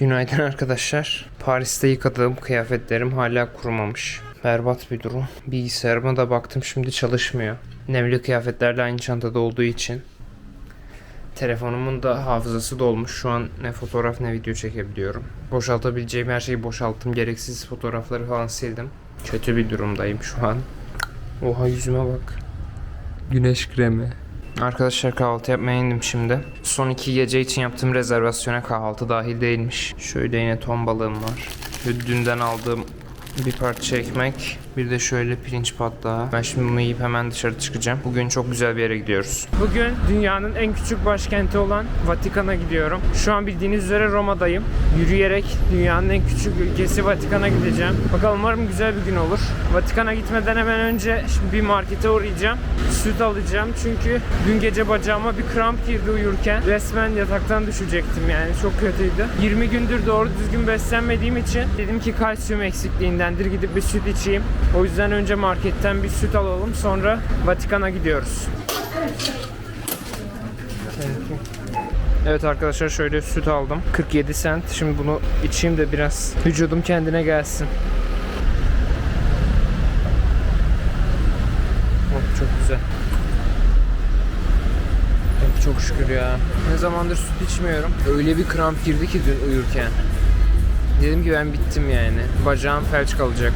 Günaydın arkadaşlar. Paris'te yıkadığım kıyafetlerim hala kurumamış. Berbat bir durum. Bilgisayarıma da baktım şimdi çalışmıyor. Nemli kıyafetlerle aynı çantada olduğu için. Telefonumun da hafızası dolmuş. Şu an ne fotoğraf ne video çekebiliyorum. Boşaltabileceğim her şeyi boşalttım. Gereksiz fotoğrafları falan sildim. Kötü bir durumdayım şu an. Oha yüzüme bak. Güneş kremi. Arkadaşlar kahvaltı yapmaya indim şimdi. Son iki gece için yaptığım rezervasyona kahvaltı dahil değilmiş. Şöyle yine ton balığım var. Dünden aldığım bir parça ekmek. Bir de şöyle pirinç patlağı. Ben şimdi bunu yiyip hemen dışarı çıkacağım. Bugün çok güzel bir yere gidiyoruz. Bugün dünyanın en küçük başkenti olan Vatikan'a gidiyorum. Şu an bildiğiniz üzere Roma'dayım. Yürüyerek dünyanın en küçük ülkesi Vatikan'a gideceğim. Bakalım umarım güzel bir gün olur. Vatikan'a gitmeden hemen önce şimdi bir markete uğrayacağım. Süt alacağım çünkü dün gece bacağıma bir kramp girdi uyurken. Resmen yataktan düşecektim yani çok kötüydü. 20 gündür doğru düzgün beslenmediğim için dedim ki kalsiyum eksikliğindendir gidip bir süt içeyim. O yüzden önce marketten bir süt alalım sonra Vatikan'a gidiyoruz. Evet arkadaşlar şöyle süt aldım. 47 cent. Şimdi bunu içeyim de biraz vücudum kendine gelsin. Oh, çok güzel. Oh, çok şükür ya. Ne zamandır süt içmiyorum. Öyle bir kramp girdi ki dün uyurken. Dedim ki ben bittim yani. Bacağım felç kalacak.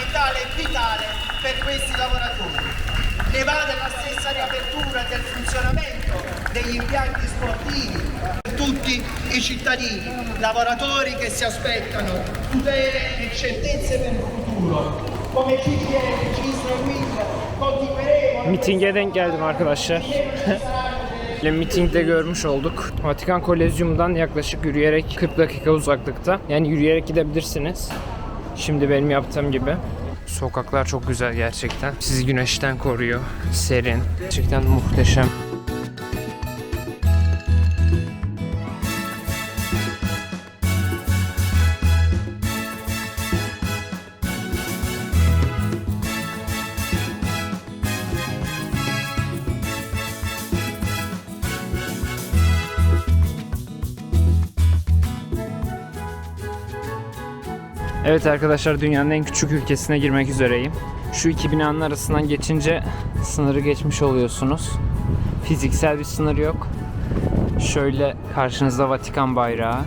Fondamentale e vitale per questi lavoratori. Ne va della stessa riapertura del funzionamento degli impianti sportivi per tutti i cittadini, lavoratori che si aspettano tutele e certezze per il futuro. Come CGL, Cislo e WIC continueremo Mitinge denk geldim arkadaşlar. Ile mitingde görmüş olduk. Vatikan Kolezyum'dan yaklaşık yürüyerek 40 dakika uzaklıkta. Yani yürüyerek gidebilirsiniz. Şimdi benim yaptığım gibi. Sokaklar çok güzel gerçekten. Sizi güneşten koruyor. Serin. Gerçekten muhteşem. Evet arkadaşlar dünyanın en küçük ülkesine girmek üzereyim. Şu iki binanın arasından geçince sınırı geçmiş oluyorsunuz. Fiziksel bir sınır yok. Şöyle karşınızda Vatikan bayrağı.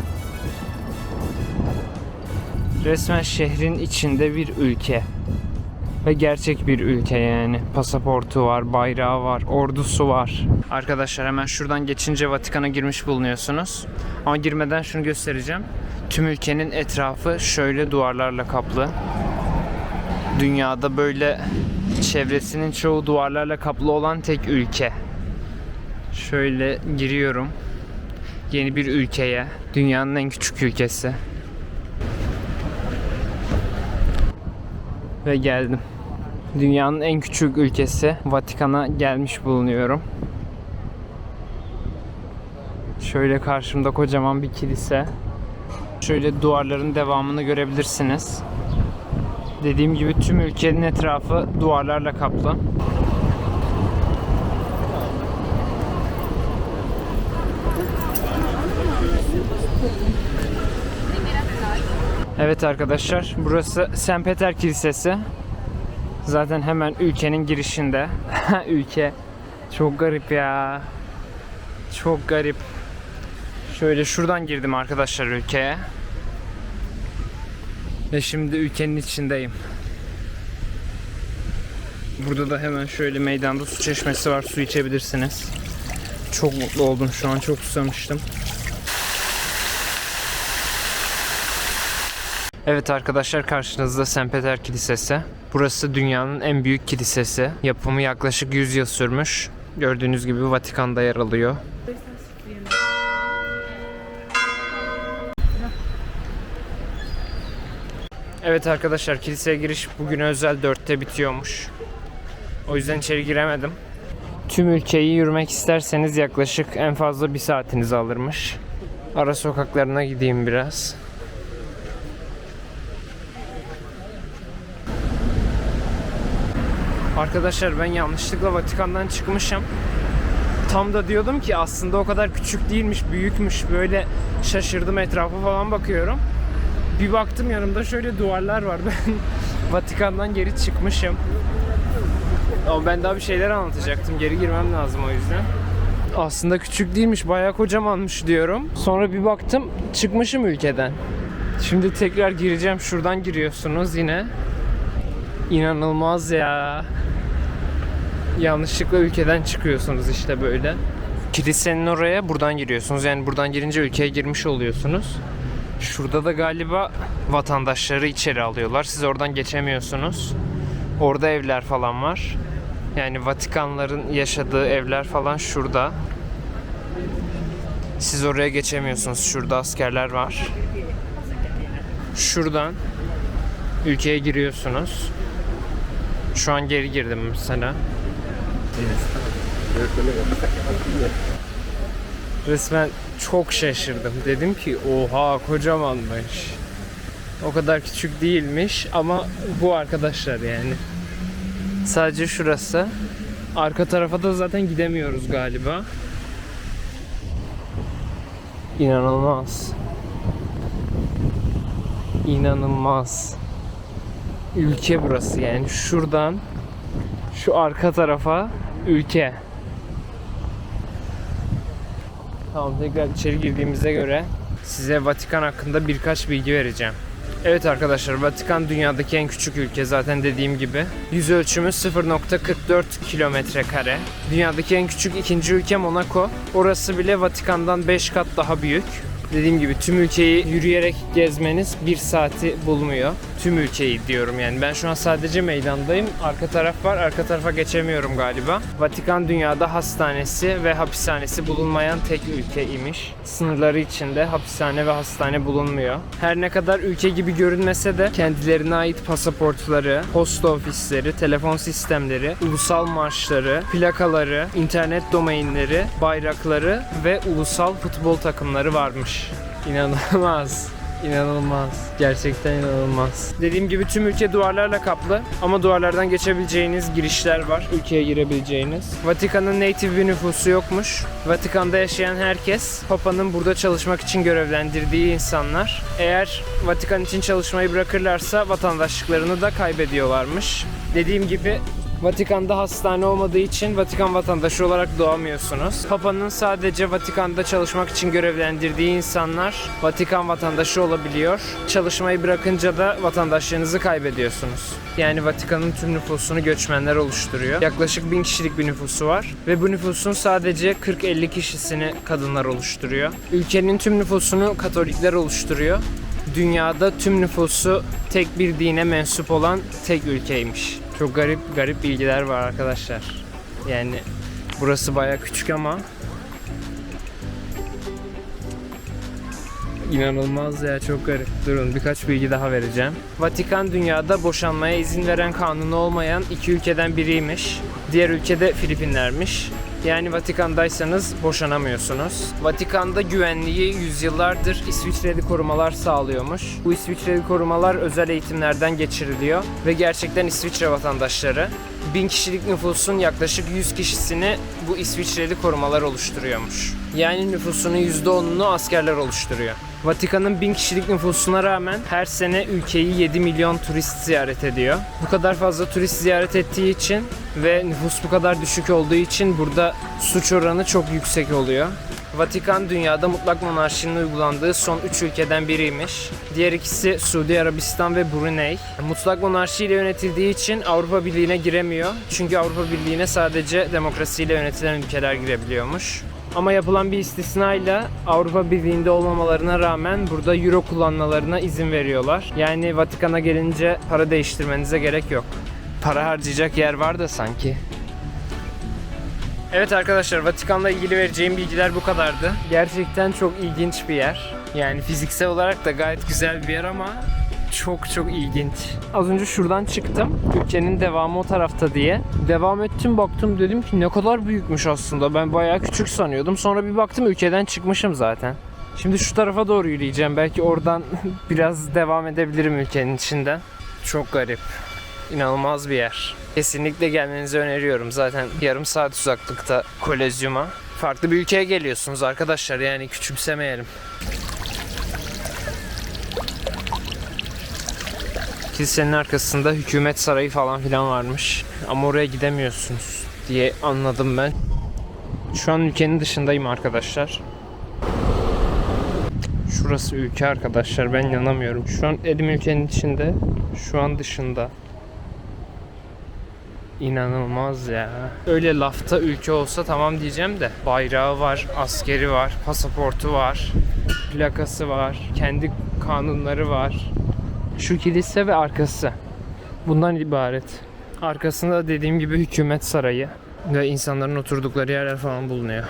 Resmen şehrin içinde bir ülke. Ve gerçek bir ülke yani. Pasaportu var, bayrağı var, ordusu var. Arkadaşlar hemen şuradan geçince Vatikan'a girmiş bulunuyorsunuz. Ama girmeden şunu göstereceğim. Tüm ülkenin etrafı şöyle duvarlarla kaplı. Dünyada böyle çevresinin çoğu duvarlarla kaplı olan tek ülke. Şöyle giriyorum. Yeni bir ülkeye. Dünyanın en küçük ülkesi. Ve geldim. Dünyanın en küçük ülkesi Vatikan'a gelmiş bulunuyorum. Şöyle karşımda kocaman bir kilise. Şöyle duvarların devamını görebilirsiniz. Dediğim gibi tüm ülkenin etrafı duvarlarla kaplı. Evet arkadaşlar, burası St. Peter Kilisesi. Zaten hemen ülkenin girişinde. Ülke çok garip ya. Çok garip. Şöyle şuradan girdim arkadaşlar ülkeye. Ve şimdi ülkenin içindeyim. Burada da hemen şöyle meydanda su çeşmesi var. Su içebilirsiniz. Çok mutlu oldum şu an. Çok susamıştım. Evet arkadaşlar karşınızda St. Peter Kilisesi. Burası dünyanın en büyük kilisesi. Yapımı yaklaşık 100 yıl sürmüş. Gördüğünüz gibi Vatikan'da yer alıyor. Evet arkadaşlar kiliseye giriş bugün özel 4'te bitiyormuş. O yüzden içeri giremedim. Tüm ülkeyi yürümek isterseniz yaklaşık en fazla bir saatinizi alırmış. Ara sokaklarına gideyim biraz. Arkadaşlar ben yanlışlıkla Vatikan'dan çıkmışım. Tam da diyordum ki aslında o kadar küçük değilmiş, büyükmüş. Böyle şaşırdım etrafa falan bakıyorum. Bir baktım yanımda şöyle duvarlar var. Ben Vatikan'dan geri çıkmışım. Ama ben daha bir şeyler anlatacaktım. Geri girmem lazım o yüzden. Aslında küçük değilmiş, bayağı kocamanmış diyorum. Sonra bir baktım çıkmışım ülkeden. Şimdi tekrar gireceğim. Şuradan giriyorsunuz yine. İnanılmaz ya. Yanlışlıkla ülkeden çıkıyorsunuz işte böyle. Kilisenin oraya buradan giriyorsunuz. Yani buradan girince ülkeye girmiş oluyorsunuz. Şurada da galiba vatandaşları içeri alıyorlar. Siz oradan geçemiyorsunuz. Orada evler falan var. Yani Vatikanların yaşadığı evler falan şurada. Siz oraya geçemiyorsunuz. Şurada askerler var. Şuradan ülkeye giriyorsunuz. Şu an geri girdim mesela. Resmen çok şaşırdım. Dedim ki oha kocamanmış. O kadar küçük değilmiş ama bu arkadaşlar yani. Sadece şurası. Arka tarafa da zaten gidemiyoruz galiba. İnanılmaz. İnanılmaz. Ülke burası yani şuradan şu arka tarafa ülke. Tamam tekrar içeri girdiğimize göre size Vatikan hakkında birkaç bilgi vereceğim. Evet arkadaşlar Vatikan dünyadaki en küçük ülke zaten dediğim gibi. Yüz ölçümü 0.44 kilometre kare. Dünyadaki en küçük ikinci ülke Monaco. Orası bile Vatikan'dan 5 kat daha büyük. Dediğim gibi tüm ülkeyi yürüyerek gezmeniz bir saati bulmuyor. Tüm ülkeyi diyorum yani. Ben şu an sadece meydandayım. Arka taraf var. Arka tarafa geçemiyorum galiba. Vatikan dünyada hastanesi ve hapishanesi bulunmayan tek ülke imiş. Sınırları içinde hapishane ve hastane bulunmuyor. Her ne kadar ülke gibi görünmese de kendilerine ait pasaportları, posta ofisleri, telefon sistemleri, ulusal marşları, plakaları, internet domainleri, bayrakları ve ulusal futbol takımları varmış. İnanılmaz. İnanılmaz. Gerçekten inanılmaz. Dediğim gibi tüm ülke duvarlarla kaplı ama duvarlardan geçebileceğiniz girişler var. Ülkeye girebileceğiniz. Vatikan'ın native bir nüfusu yokmuş. Vatikan'da yaşayan herkes Papa'nın burada çalışmak için görevlendirdiği insanlar. Eğer Vatikan için çalışmayı bırakırlarsa vatandaşlıklarını da kaybediyorlarmış. Dediğim gibi Vatikan'da hastane olmadığı için Vatikan vatandaşı olarak doğamıyorsunuz. Papa'nın sadece Vatikan'da çalışmak için görevlendirdiği insanlar Vatikan vatandaşı olabiliyor. Çalışmayı bırakınca da vatandaşlığınızı kaybediyorsunuz. Yani Vatikan'ın tüm nüfusunu göçmenler oluşturuyor. Yaklaşık bin kişilik bir nüfusu var ve bu nüfusun sadece 40-50 kişisini kadınlar oluşturuyor. Ülkenin tüm nüfusunu Katolikler oluşturuyor. Dünyada tüm nüfusu tek bir dine mensup olan tek ülkeymiş. Çok garip garip bilgiler var arkadaşlar. Yani burası baya küçük ama İnanılmaz ya çok garip. Durun birkaç bilgi daha vereceğim. Vatikan dünyada boşanmaya izin veren kanunu olmayan iki ülkeden biriymiş. Diğer ülkede Filipinlermiş. Yani Vatikan'daysanız boşanamıyorsunuz. Vatikan'da güvenliği yüzyıllardır İsviçreli korumalar sağlıyormuş. Bu İsviçreli korumalar özel eğitimlerden geçiriliyor ve gerçekten İsviçre vatandaşları. Bin kişilik nüfusun yaklaşık 100 kişisini bu İsviçreli korumalar oluşturuyormuş. Yani nüfusunun %10'unu askerler oluşturuyor. Vatikan'ın bin kişilik nüfusuna rağmen her sene ülkeyi 7 milyon turist ziyaret ediyor. Bu kadar fazla turist ziyaret ettiği için ve nüfus bu kadar düşük olduğu için burada suç oranı çok yüksek oluyor. Vatikan dünyada mutlak monarşinin uygulandığı son 3 ülkeden biriymiş. Diğer ikisi Suudi Arabistan ve Brunei. Mutlak monarşiyle yönetildiği için Avrupa Birliği'ne giremiyor. Çünkü Avrupa Birliği'ne sadece demokrasiyle yönetilen ülkeler girebiliyormuş. Ama yapılan bir istisnayla Avrupa Birliği'nde olmamalarına rağmen burada euro kullanmalarına izin veriyorlar. Yani Vatikan'a gelince para değiştirmenize gerek yok. Para harcayacak yer var da sanki. Evet arkadaşlar Vatikan'la ilgili vereceğim bilgiler bu kadardı. Gerçekten çok ilginç bir yer. Yani fiziksel olarak da gayet güzel bir yer ama Çok çok ilginç. Az önce şuradan çıktım. Ülkenin devamı o tarafta diye. Devam ettim baktım dedim ki ne kadar büyükmüş aslında. Ben bayağı küçük sanıyordum. Sonra bir baktım ülkeden çıkmışım zaten. Şimdi şu tarafa doğru yürüyeceğim. Belki oradan biraz devam edebilirim ülkenin içinden. Çok garip. İnanılmaz bir yer. Kesinlikle gelmenizi öneriyorum. Zaten yarım saat uzaklıkta Kolezyum'a. Farklı bir ülkeye geliyorsunuz arkadaşlar. Yani küçümsemeyelim. Kilisenin arkasında hükümet sarayı falan filan varmış. Ama oraya gidemiyorsunuz diye anladım ben. Şu an ülkenin dışındayım arkadaşlar. Şurası ülke arkadaşlar ben inanamıyorum. Şu an elim ülkenin içinde, şu an dışında. İnanılmaz ya. Öyle lafta ülke olsa tamam diyeceğim de bayrağı var, askeri var, pasaportu var, plakası var, kendi kanunları var. Şu kilise ve arkası. Bundan ibaret. Arkasında dediğim gibi hükümet sarayı ve insanların oturdukları yerler falan bulunuyor.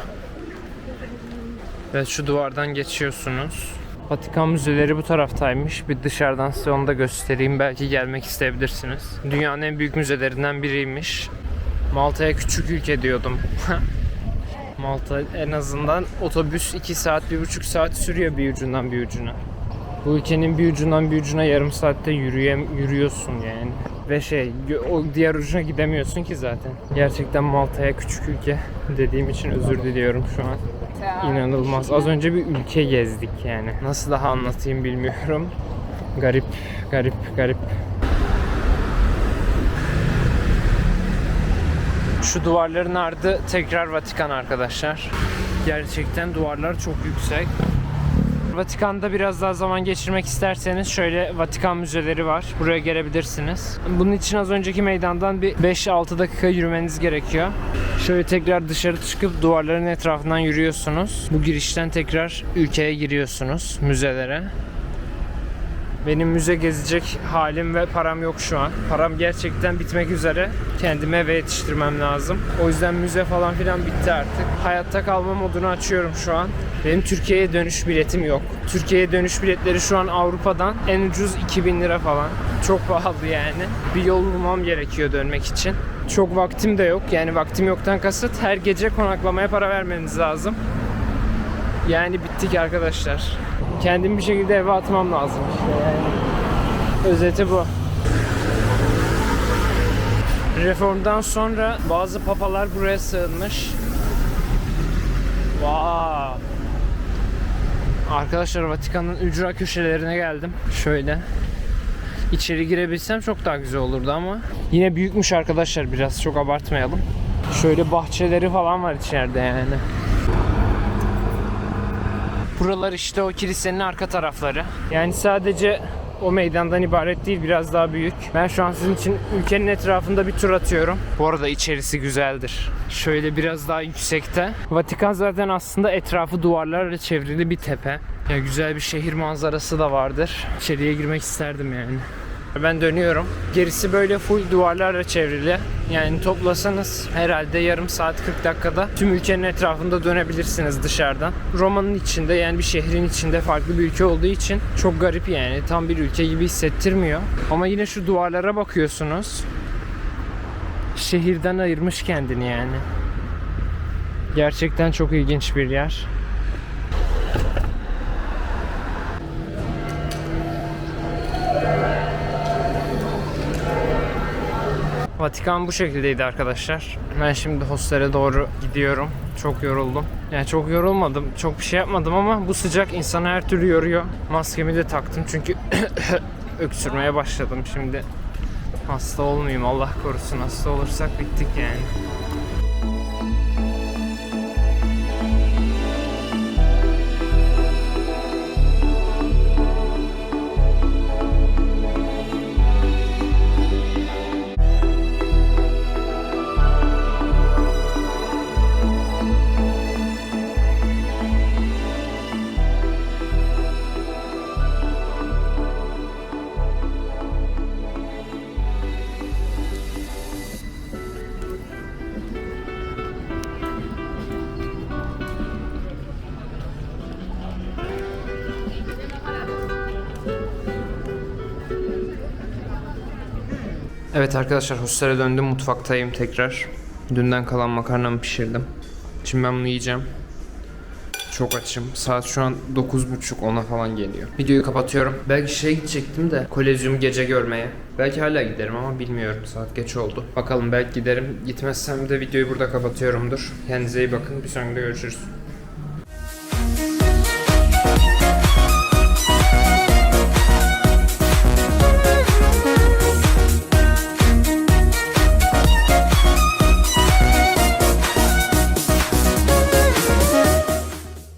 Evet şu duvardan geçiyorsunuz. Vatikan müzeleri bu taraftaymış. Bir dışarıdan size onu da göstereyim. Belki gelmek isteyebilirsiniz. Dünyanın en büyük müzelerinden biriymiş. Malta'ya küçük ülke diyordum. Malta en azından otobüs 2 saat, 1,5 saat sürüyor bir ucundan bir ucuna. Bu ülkenin bir ucundan bir ucuna yarım saatte yürüyem yürüyorsun yani. Ve şey o diğer ucuna gidemiyorsun ki zaten. Gerçekten Malta'ya küçük ülke dediğim için özür diliyorum şu an. İnanılmaz. Az önce bir ülke gezdik yani. Nasıl daha anlatayım bilmiyorum. Garip, garip, garip. Şu duvarların ardı tekrar Vatikan arkadaşlar. Gerçekten duvarlar çok yüksek. Vatikan'da biraz daha zaman geçirmek isterseniz şöyle Vatikan müzeleri var. Buraya gelebilirsiniz. Bunun için az önceki meydandan bir 5-6 dakika yürümeniz gerekiyor. Şöyle tekrar dışarı çıkıp duvarların etrafından yürüyorsunuz. Bu girişten tekrar ülkeye giriyorsunuz müzelere. Benim müze gezecek halim ve param yok şu an. Param gerçekten bitmek üzere. Kendime eve yetiştirmem lazım. O yüzden müze falan filan bitti artık. Hayatta kalma modunu açıyorum şu an. Benim Türkiye'ye dönüş biletim yok. Türkiye'ye dönüş biletleri şu an Avrupa'dan en ucuz 2000 lira falan. Çok pahalı yani. Bir yol bulmam gerekiyor dönmek için. Çok vaktim de yok. Yani vaktim yoktan kasıt her gece konaklamaya para vermeniz lazım. Yani bittik arkadaşlar. Kendimi bir şekilde eve atmam lazım işte yani. Özeti bu. Reformdan sonra bazı papalar buraya sığınmış. Wow. Arkadaşlar Vatikan'ın ücra köşelerine geldim. Şöyle. İçeri girebilsem çok daha güzel olurdu ama yine büyükmüş arkadaşlar biraz çok abartmayalım. Şöyle bahçeleri falan var içeride yani. Buralar işte o kilisenin arka tarafları. Yani sadece o meydandan ibaret değil biraz daha büyük. Ben şu an sizin için ülkenin etrafında bir tur atıyorum. Bu arada içerisi güzeldir. Şöyle biraz daha yüksekte. Vatikan zaten aslında etrafı duvarlarla çevrili bir tepe. Ya güzel bir şehir manzarası da vardır. İçeriye girmek isterdim yani. Ben dönüyorum. Gerisi böyle full duvarlarla çevrili. Yani toplasanız herhalde yarım saat 40 dakikada tüm ülkenin etrafında dönebilirsiniz dışarıdan. Roma'nın içinde yani bir şehrin içinde farklı bir ülke olduğu için çok garip yani. Tam bir ülke gibi hissettirmiyor. Ama yine şu duvarlara bakıyorsunuz. Şehirden ayırmış kendini yani. Gerçekten çok ilginç bir yer. Vatikan bu şekildeydi arkadaşlar. Ben şimdi hostele doğru gidiyorum. Çok yoruldum. Yani çok yorulmadım. Çok bir şey yapmadım ama bu sıcak insanı her türlü yoruyor. Maskemi de taktım çünkü öksürmeye başladım şimdi. Hasta olmayayım Allah korusun. Hasta olursak bittik yani. Evet arkadaşlar hostele döndüm mutfaktayım tekrar. Dünden kalan makarnamı pişirdim. Şimdi ben bunu yiyeceğim. Çok açım. Saat şu an 9.30 10'a falan geliyor. Videoyu kapatıyorum. Belki şey gidecektim de kolezyum gece görmeye. Belki hala giderim ama bilmiyorum. Saat geç oldu. Bakalım belki giderim. Gitmezsem de videoyu burada kapatıyorumdur. Kendinize iyi bakın. Bir sonraki görüşürüz.